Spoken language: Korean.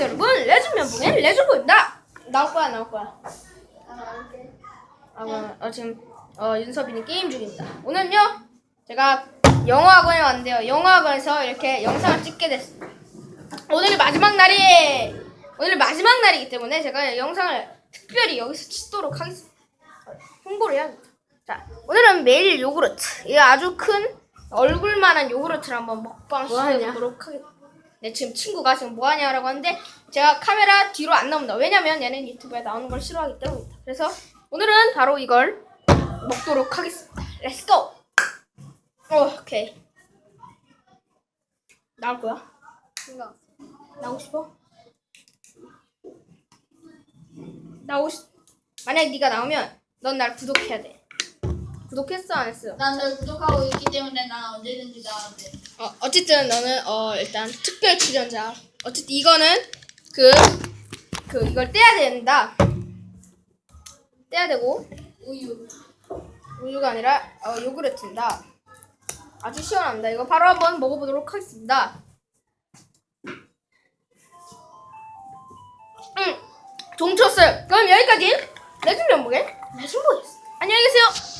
안녕하세요 여러분 레준 면봉의 레준보입니다. 나올 거야 나올 거야. 아, 뭐, 어, 지금 어, 윤서빈이 게임 중입니다. 오늘은요 제가 영어학원에 왔는데요. 영어학원에서 이렇게 영상을 찍게 됐습니다. 오늘 마지막 날이 오늘 마지막 날이기 때문에 제가 영상을 특별히 여기서 찍도록 하겠습니다. 홍보를 해야겠다. 자 오늘은 메일 요구르트. 이 아주 큰 얼굴만한 요구르트를 한번 먹방 뭐하냐? 시켜보도록 하겠습니다 네, 지금 친구가 지금 뭐하냐라고 하는데 제가 카메라 뒤로 안 나옵니다. 왜냐면 얘는 유튜브에 나오는 걸 싫어하기 때문입니다. 그래서 오늘은 바로 이걸 먹도록 하겠습니다. 렛츠고! 어, 오케이. 나올 거야? 생각. 나오고 싶어? 나오고 싶... 만약에 네가 나오면 넌 날 구독해야 돼. 구독했어 안 했어? 난널 구독하고 있기 때문에 난 언제든지 나와도 돼. 어, 어쨌든 너는 어 일단 특별 출연자. 어쨌든 이거는 그 그 이걸 떼야 된다. 떼야 되고 우유. 우유가 아니라 어, 요구르트입니다. 아주 시원합니다. 이거 바로 한번 먹어보도록 하겠습니다. 음, 종쳤어요. 그럼 여기까지 레준 면목의 레준보였습니다. 안녕히 계세요.